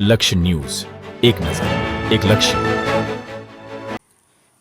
લક્ષ્ય ન્યૂઝ. એક નજર, એક લક્ષ્ય.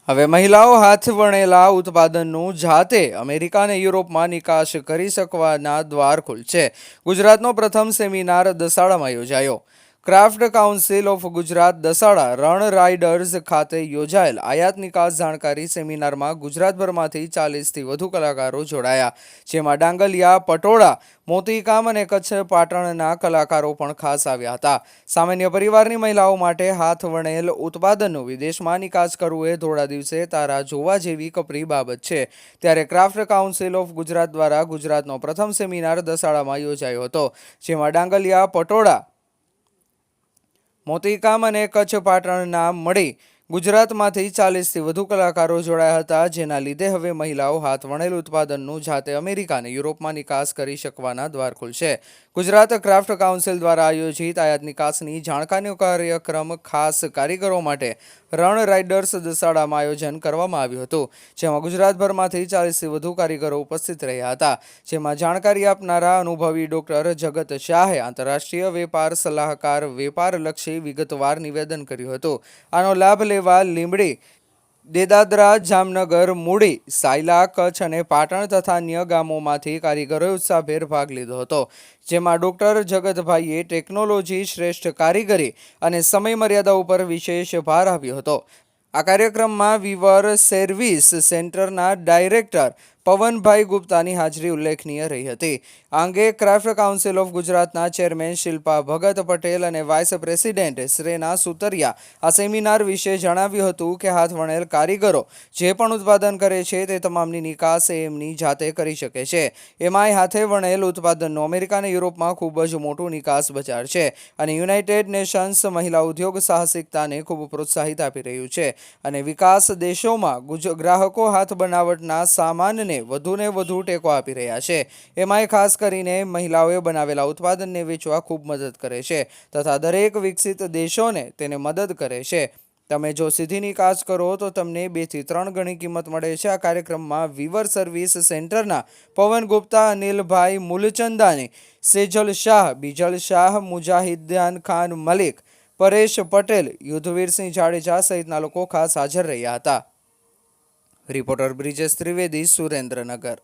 હવે મહિલાઓ હાથ વણેલા ઉત્પાદનનું જાતે અમેરિકા અને યુરોપમાં નિકાસ કરી શકવાના દ્વાર ખુલશે. ગુજરાતનો પ્રથમ સેમિનાર દસાડામાં યોજાયો. Craft council of Gujarat Dasada Rann riders ખાતે યોજાયેલ આયાત નિકાસ જાણકારી સેમિનારમાં ગુજરાતભરમાંથી ચાલીસથી વધુ કલાકારો જોડાયા. જેમાં ડાંગલિયા, પટોળા, મોતીકામ અને કચ્છ પાટણના કલાકારો પણ ખાસ આવ્યા હતા. સામાન્ય પરિવારની મહિલાઓ માટે હાથ વણેલ ઉત્પાદનનું વિદેશમાં નિકાસ કરવું એ ધોળા દિવસે તારા જોવા જેવી કપરી બાબત છે. ત્યારે ક્રાફ્ટ કાઉન્સિલ ઓફ ગુજરાત દ્વારા ગુજરાતનો પ્રથમ સેમિનાર દસાડામાં યોજાયો હતો, જેમાં ડાંગલિયા, પટોળા મોતીકામ અને કચ્છ પાટણ નામ મળી. ગુજરાતમાંથી ચાલીસથી વધુ કલાકારો જોડાયા હતા, જેના લીધે હવે મહિલાઓ હાથ વણેલ ઉત્પાદનનું જાતે અમેરિકા અને યુરોપમાં નિકાસ કરી શકવાના દ્વાર ખુલશે. ગુજરાત ક્રાફ્ટ કાઉન્સિલ દ્વારા આયોજિત આયાત નિકાસની જાણકારીનો કાર્યક્રમ ખાસ કારીગરો માટે રણ રાઇડર્સ દસાડામાં આયોજન કરવામાં આવ્યું હતું, જેમાં ગુજરાતભરમાંથી ચાલીસથી વધુ કારીગરો ઉપસ્થિત રહ્યા હતા. જેમાં જાણકારી આપનારા અનુભવી ડોક્ટર જગત શાહે આંતરરાષ્ટ્રીય વેપાર સલાહકાર વેપારલક્ષી વિગતવાર નિવેદન કર્યું હતું. આનો લાભ લેવા લીંબડી દેદાદરા, જામનગર, મૂડી, સાયલા, કચ્છ અને પાટણ તથા અન્ય ગામોમાંથી કારીગરોએ ઉત્સાહભેર ભાગ લીધો હતો, જેમાં ડોક્ટર જગતભાઈએ ટેકનોલોજી શ્રેષ્ઠ કારીગરી અને સમય મર્યાદા ઉપર વિશેષ ભાર આપ્યો હતો. આ કાર્યક્રમમાં વિવર સર્વિસ સેન્ટરના ડાયરેક્ટર પવનભાઈ ગુપ્તાની હાજરી ઉલ્લેખનીય રહી હતી. આ અંગે ક્રાફ્ટ કાઉન્સિલ ઓફ ગુજરાતના ચેરમેન શિલ્પા ભગત પટેલ અને વાઇસ પ્રેસિડેન્ટ શ્રેના સુતરિયા આ સેમિનાર વિશે જણાવ્યું હતું કે હાથ વણેલ કારીગરો જે પણ ઉત્પાદન કરે છે તે તમામની નિકાસ એમની જાતે કરી શકે છે. એમાંય હાથે વણેલ ઉત્પાદનનો અમેરિકા અને યુરોપમાં ખૂબ જ મોટું નિકાસ બજાર છે અને યુનાઇટેડ નેશન્સ મહિલા ઉદ્યોગ સાહસિકતાને ખૂબ પ્રોત્સાહિત આપી રહ્યું છે. અને વિકાસ દેશોમાં ગુજ, ગ્રાહકો હાથ બનાવટના સામાનને વધુને વધુ ટેકો આપી રહ્યા છે. એમાંય ખાસ કરીને મહિલાઓએ બનાવેલા ઉત્પાદનને વેચવા ખૂબ મદદ કરે છે તથા દરેક વિકસિત દેશોને તેને મદદ કરે છે. તમે જો સીધી નિકાસ કરો તો તમને બેથી ત્રણ ગણી કિંમત મળે છે. આ કાર્યક્રમમાં વિવર સર્વિસ સેન્ટરના પવન ગુપ્તા, અનિલભાઈ મૂલચંદાની, સેજલ શાહ, બીજલ શાહ મુજાહિદાન ખાન મલિક, પરેશ પટેલ યુદ્ધવીરસિંહ જાડેજા સહિતના લોકો ખાસ હાજર રહ્યા હતા. રિપોર્ટર બ્રિજેશ ત્રિવેદી સુરેન્દ્રનગર.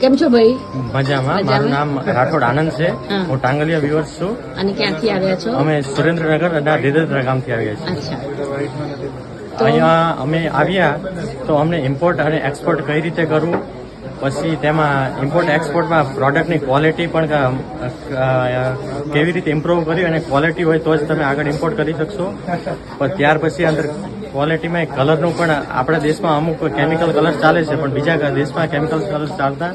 કેમ છો ભાઈ? મજામાં. મારું નામ રાઠોડ આનંદ છે. હું. ટાંગલિયા વ્યુઅર્સ છું. અને ક્યાંથી આવ્યા છો? અમે સુરેન્દ્રનગર અને દેદરા ગામથી આવ્યા છીએ. અહીંયા અમે આવ્યા તો અમને ઇમ્પોર્ટ અને એક્સપોર્ટ કઈ રીતે કરવું? પછી તેમાં ઇમ્પોર્ટ એક્સપોર્ટમાં પ્રોડક્ટની ક્વોલિટી પણ કેવી રીતે ઇમ્પ્રુવ કરી અને ક્વોલિટી હોય તો જ તમે આગળ ઇમ્પોર્ટ કરી શકશો. પણ ત્યાર પછી અંદર ક્વોલિટીમાં કલરનું પણ આપણા દેશમાં અમુક કેમિકલ કલર ચાલે છે પણ બીજા દેશમાં કેમિકલ કલર ચાલતા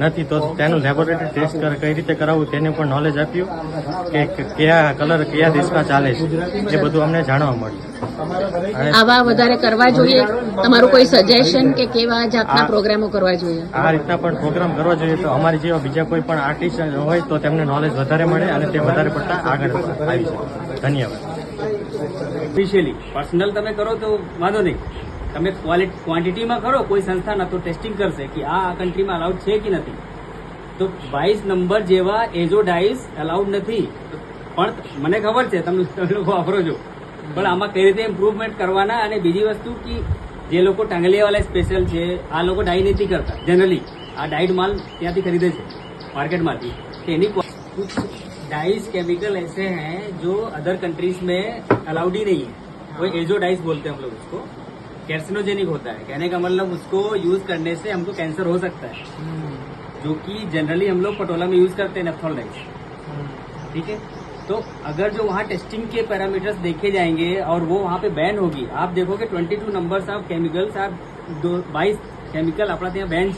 નથી. તો તેનું લેબોરેટરી ટેસ્ટ કઈ રીતે કરાવવું તેનું પણ નોલેજ આપ્યું કે કયા કલર કયા દેશમાં ચાલે છે. એ બધું અમને જાણવા મળ્યું. આવા વધારે કરવા જોઈએ? તમારું કોઈ સજેશન કે કેવા જાતના આ- પ્રોગ્રામો કરવા જોઈએ? આ રીતના પણ પ્રોગ્રામ કરવા જોઈએ તો અમારી જેવા બીજા કોઈ પણ આર્ટિસ્ટ હોય તો તેમને નોલેજ વધારે મળે અને તે વધારે પડતા આગળ આવી શકે ધન્યવાદ. ઓફિશિયલી પર્સનલ તમે કરો તો વાંધો નહીં. તમે ક્વોલિટી ક્વોન્ટિટીમાં કરો કોઈ સંસ્થા ના તો ટેસ્ટિંગ કરશે કે આ કન્ટ્રીમાં અલાઉડ છે કે નથી. તો બાવીસ નંબર જેવા એજો ડાઇસ અલાઉડ નથી. પણ મને ખબર છે, તમે તમે લોકો વાપરો છો. પણ આમાં કઈ રીતે ઇમ્પ્રુવમેન્ટ કરવાના અને બીજી વસ્તુ કે જે લોકો ટાંગલિયાવાળા સ્પેશિયલ છે, આ લોકો ડાઈ નથી કરતા. જનરલી આ ડાઈડ માલ ત્યાંથી ખરીદે છે માર્કેટમાંથી તેની डाइस केमिकल ऐसे हैं जो अदर कंट्रीज़ में अलाउड ही नहीं है। वो हाँ। एजो डाइस बोलते हैं हम लोग उसको। कैंसिनोजेनिक होता है। कहने का मतलब उसको यूज़ करने से हमको कैंसर हो सकता है। हम्म। जो कि जनरली हम लोग पटोला में यूज़ करते हैं नेफ्थॉल हम्म। डाइस ठीक है? तो अगर जो वहाँ टेस्टिंग के पैरामीटर्स देखे जाएँगे और वो वहाँ पे बैन होगी आप देखोगे 22 नंबर्स ऑफ़ केमिकल्स आप दो बाईस केमिकल अपना बैन